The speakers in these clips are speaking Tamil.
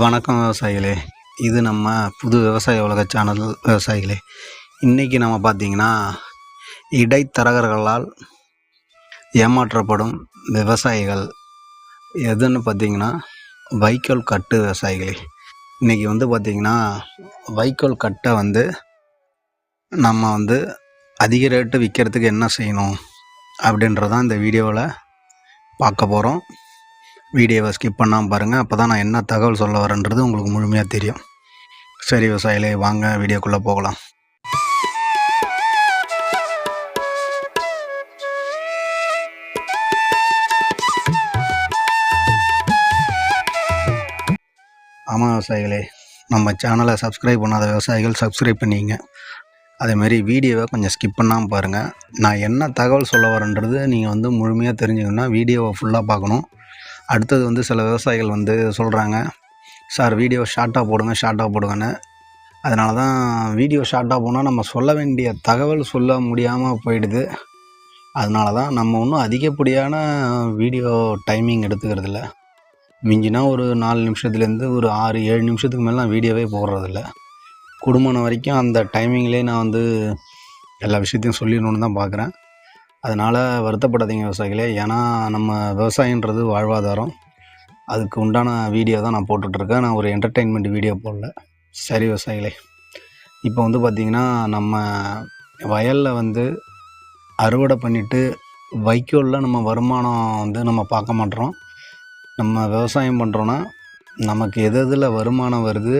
வணக்கம் விவசாயிகளே. இது நம்ம புது விவசாய உலக சேனல் விவசாயிகளே. இன்றைக்கி நம்ம பார்த்திங்கன்னா இடைத்தரகர்களால் ஏமாற்றப்படும் விவசாயிகள் எதுன்னு பார்த்திங்கன்னா வைக்கோல் கட்டு விவசாயிகளே. இன்றைக்கி வந்து பார்த்திங்கன்னா வைக்கோல் கட்டை வந்து நம்ம வந்து அதிக ரேட்டு விற்கிறதுக்கு என்ன செய்யணும் அப்படின்றதான் இந்த வீடியோவில் பார்க்க போகிறோம் வீடியோவை ஸ்கிப் பண்ணாமல் பாருங்கள் அப்போ தான் நான் என்ன தகவல் சொல்ல வரேன்றது உங்களுக்கு முழுமையாக தெரியும். சரி விவசாயிகளே வாங்க வீடியோக்குள்ளே போகலாம். ஆமாம் விவசாயிகளே. நம்ம சேனலை சப்ஸ்கிரைப் பண்ணாத விவசாயிகள் சப்ஸ்கிரைப் பண்ணிங்க அதேமாரி வீடியோவை கொஞ்சம் ஸ்கிப் பண்ணாமல் பாருங்கள் நான் என்ன தகவல் சொல்ல வரேன்றது நீங்கள் வந்து முழுமையாக தெரிஞ்சுக்கணுன்னா வீடியோவை ஃபுல்லாக பார்க்கணும். அடுத்தது வந்து சில விவசாயிகள் வந்து சொல்கிறாங்க சார் வீடியோ ஷார்ட்டாக போடுங்க ஷார்ட்டாக போடுங்கன்னு. அதனால தான் வீடியோ ஷார்ட்டாக போனால் நம்ம சொல்ல வேண்டிய தகவல் சொல்ல முடியாமல் போயிடுது. அதனால தான் நம்ம ஒன்றும் அதிகப்படியான வீடியோ டைமிங் எடுத்துக்கிறதில்ல. மிஞ்சினா ஒரு நாலு நிமிஷத்துலேருந்து ஒரு ஆறு ஏழு நிமிஷத்துக்கு மேலாம் வீடியோவே போடுறதில்ல. குடும்பம் வரைக்கும் அந்த டைமிங்லேயே நான் வந்து எல்லா விஷயத்தையும் சொல்லிடணுன்னு தான் பார்க்குறேன் அதனால் வருத்தப்படாதீங்க விவசாயிகளே. ஏன்னா நம்ம விவசாயன்றது வாழ்வாதாரம். அதுக்கு உண்டான வீடியோ தான் நான் போட்டுட்ருக்கேன். நான் ஒரு என்டர்டெயின்மெண்ட் வீடியோ போடல. சரி விவசாயிகளே. இப்போ வந்து பார்த்திங்கன்னா நம்ம வயலில் வந்து அறுவடை பண்ணிவிட்டு வைக்கோலில் நம்ம வருமானம் வந்து நம்ம பார்க்க மாட்டோம். நம்ம விவசாயம் பண்ணுறோன்னா நமக்கு எது எதில் வருமானம் வருது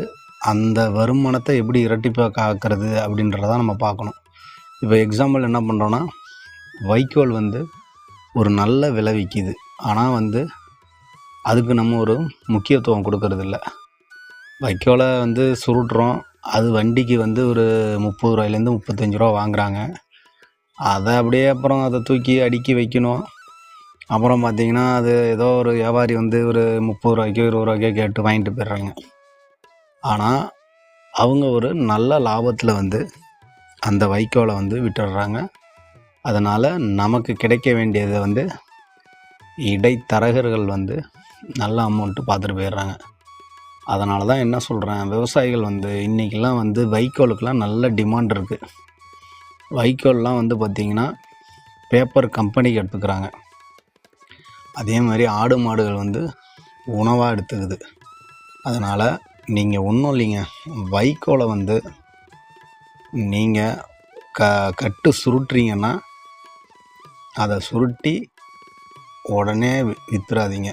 அந்த வருமானத்தை எப்படி இரட்டிப்பாக காக்கிறது அப்படின்றத நம்ம பார்க்கணும். இப்போ எக்ஸாம்பிள் என்ன பண்ணுறோன்னா வைக்கோல் வந்து ஒரு நல்ல விலை விற்கிது ஆனால் வந்து அதுக்கு நம்ம ஒரு முக்கியத்துவம் கொடுக்கறதில்ல. வைக்கோலை வந்து சுருட்டுறோம். அது வண்டிக்கு வந்து ஒரு முப்பது ரூபாயிலேருந்து முப்பத்தஞ்சு ரூபா வாங்குகிறாங்க அதை அப்படியே அப்புறம் அதை தூக்கி அடுக்கி வைக்கணும். அப்புறம் பார்த்திங்கன்னா அது ஏதோ ஒரு வியாபாரி வந்து ஒரு முப்பது ரூபாய்க்கோ இருபது ரூபாய்க்கோ கேட்டு வாங்கிட்டு போயிடுறாங்க. ஆனால் அவங்க ஒரு நல்ல லாபத்தில் வந்து அந்த வைக்கோலை வந்து விட்டுடுறாங்க. அதனால் நமக்கு கிடைக்க வேண்டியதை வந்து இடைத்தரகர்கள் வந்து நல்ல அமௌண்ட்டு பார்த்துட்டு போயிடுறாங்க. அதனால தான் என்ன சொல்கிறேன் விவசாயிகள் வந்து இன்றைக்கெல்லாம் வந்து வைக்கோலுக்கெலாம் நல்ல டிமாண்ட் இருக்குது வைக்கோல்லாம் வந்து பார்த்திங்கன்னா பேப்பர் கம்பெனிக்கு எடுத்துக்கிறாங்க. அதே மாதிரி ஆடு மாடுகள் வந்து உணவாக எடுத்துக்குது. அதனால் நீங்கள் ஒன்றும் இல்லைங்க வைக்கோலை வந்து நீங்கள் க கட்டு சுருட்டுறீங்கன்னா அதை சுருட்டி உடனே விற்றுறாதீங்க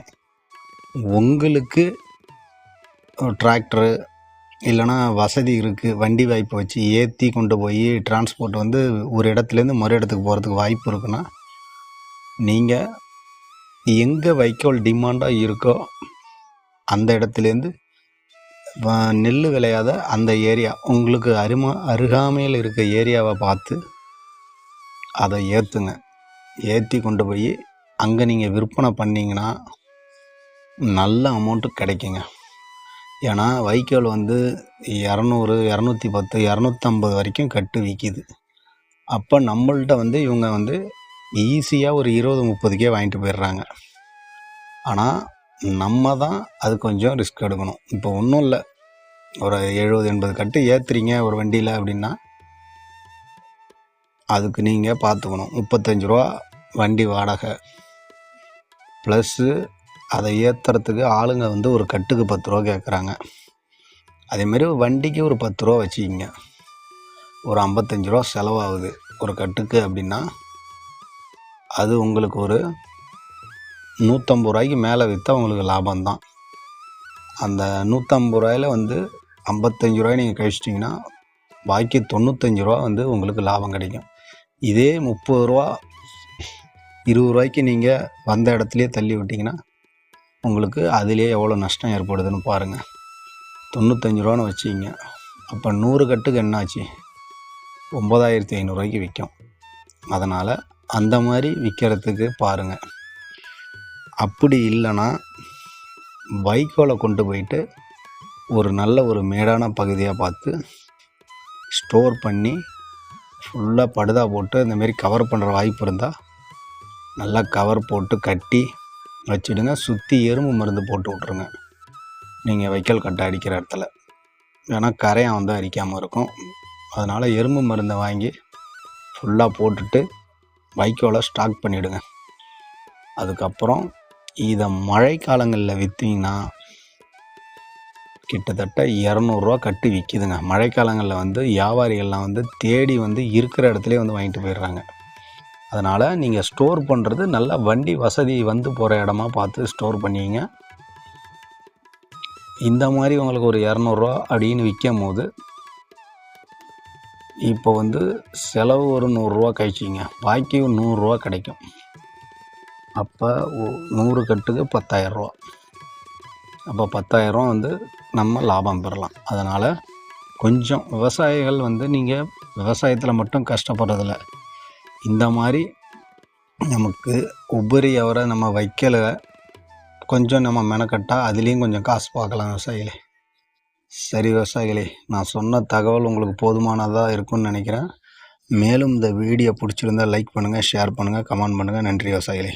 உங்களுக்கு டிராக்டரு இல்லைன்னா வசதி இருக்குது வண்டி வாய்ப்பை வச்சு ஏற்றி கொண்டு போய் டிரான்ஸ்போர்ட் வந்து ஒரு இடத்துலேருந்து மறு இடத்துக்கு போகிறதுக்கு வாய்ப்பு இருக்குன்னா நீங்கள் எங்கே வைக்கோல் டிமாண்டாக இருக்கோ அந்த இடத்துலேருந்து வ- நெல் விளையாத அந்த ஏரியா உங்களுக்கு அருமா அருகாமையில் இருக்க ஏரியாவை பார்த்து அதை ஏற்றுங்க ஏற்றி கொண்டு போய் அங்கே நீங்கள் விற்பனை பண்ணிங்கன்னா நல்ல அமௌண்ட்டு கிடைக்குங்க. ஏன்னா வைக்கோல் வந்து இரநூறு இரநூத்தி பத்து இரநூத்தம்பது வரைக்கும் கட்டு விற்கிது அப்போ நம்மள்கிட்ட வந்து இவங்க வந்து ஈஸியாக ஒரு இருபது முப்பதுக்கே வாங்கிட்டு போயிடுறாங்க. ஆனால் நம்ம தான் அது கொஞ்சம் ரிஸ்க் எடுக்கணும். இப்போ ஒன்றும் இல்லை. ஒரு எழுபது எண்பது கட்டு ஏற்றுறீங்க ஒரு வண்டியில் அப்படின்னா அதுக்கு நீங்கள் பார்த்துக்கணும் முப்பத்தஞ்சு ரூபா வண்டி வாடகை. ப்ளஸ்ஸு அதை ஏற்றுறதுக்கு ஆளுங்க வந்து ஒரு கட்டுக்கு பத்து ரூபா கேட்குறாங்க அதேமாரி வண்டிக்கு ஒரு பத்து ரூபா வச்சுக்கிங்க. ஒரு ஐம்பத்தஞ்சு ரூபா செலவாகுது ஒரு கட்டுக்கு அப்படின்னா அது உங்களுக்கு ஒரு நூற்றம்பது ரூபாய்க்கு மேலே விற்றா உங்களுக்கு லாபம்தான். அந்த நூற்றம்பது ரூபாயில் வந்து ஐம்பத்தஞ்சு ரூபாய் நீங்கள் கழிச்சிட்டிங்கன்னா பாக்கி தொண்ணூத்தஞ்சு ரூபா வந்து உங்களுக்கு லாபம் கிடைக்கும். இதே முப்பது ரூபா இருபது ரூபாய்க்கு நீங்கள் வந்த இடத்துலையே தள்ளி விட்டிங்கன்னா உங்களுக்கு அதிலே எவ்வளோ நஷ்டம் ஏற்படுதுன்னு பாருங்கள் தொண்ணூத்தஞ்சு ரூபான்னு வச்சுக்கிங்க. அப்போ நூறு கட்டுக்கு என்னாச்சு? ஒம்பதாயிரத்தி ஐநூறுரூவாய்க்கு விற்கும் அதனால் அந்த மாதிரி விற்கிறதுக்கு பாருங்கள் அப்படி இல்லைன்னா வைக்கோலை கொண்டு போயிட்டு ஒரு நல்ல ஒரு மேடான பகுதியாக பார்த்து ஸ்டோர் பண்ணி ஃபுல்லாக படுதா போட்டு இந்தமாரி கவர் பண்ணுற வாய்ப்பு இருந்தால் நல்லா கவர் போட்டு கட்டி வச்சுடுங்க. சுற்றி எறும்பு மருந்து போட்டு விட்ருங்க நீங்கள் வைக்கோல் கட்டை அடிக்கிற இடத்துல. ஏன்னா கரையான் வந்து அரிக்காமல் இருக்கும். அதனால் எறும்பு மருந்தை வாங்கி ஃபுல்லாக போட்டுட்டு வைக்கோலை ஸ்டாக் பண்ணிவிடுங்க அதுக்கப்புறம் இதை மழை காலங்களில் விற்றீங்கன்னா கிட்டத்தட்ட இரநூறுவா கட்டி விற்கிதுங்க மழைக்காலங்களில் வந்து வியாபாரிகள்லாம் வந்து தேடி வந்து இருக்கிற இடத்துலயே வந்து வாங்கிட்டு போயிடுறாங்க. அதனால் நீங்கள் ஸ்டோர் பண்ணுறது நல்லா வண்டி வசதி வந்து போகிற இடமா பார்த்து ஸ்டோர் பண்ணிங்க. இந்த மாதிரி உங்களுக்கு ஒரு இரநூறுவா அப்படின்னு விற்கும் போது இப்போ வந்து செலவு ஒரு நூறுரூவா கழிச்சிங்க. பாக்கி நூறுரூவா கிடைக்கும். அப்போ நூறு கட்டுக்கு பத்தாயிரரூவா. அப்போ பத்தாயிரம் வந்து நம்ம லாபம் பெறலாம். அதனால் கொஞ்சம் விவசாயிகள் வந்து நீங்கள் விவசாயத்தில் மட்டும் கஷ்டப்படுறதில்ல. இந்த மாதிரி நமக்கு உபரி அவரை நம்ம வைக்கல. கொஞ்சம் நம்ம மெனக்கட்டால் அதுலேயும் கொஞ்சம் காசு பார்க்கலாம் விவசாயிகளே. சரி விவசாயிகளே நான் சொன்ன தகவல் உங்களுக்கு போதுமானதாக இருக்கும்னு நினைக்கிறேன். மேலும் இந்த வீடியோ பிடிச்சிருந்தா லைக் பண்ணுங்கள் ஷேர் பண்ணுங்கள் கமெண்ட் பண்ணுங்கள் நன்றி விவசாயிகளே.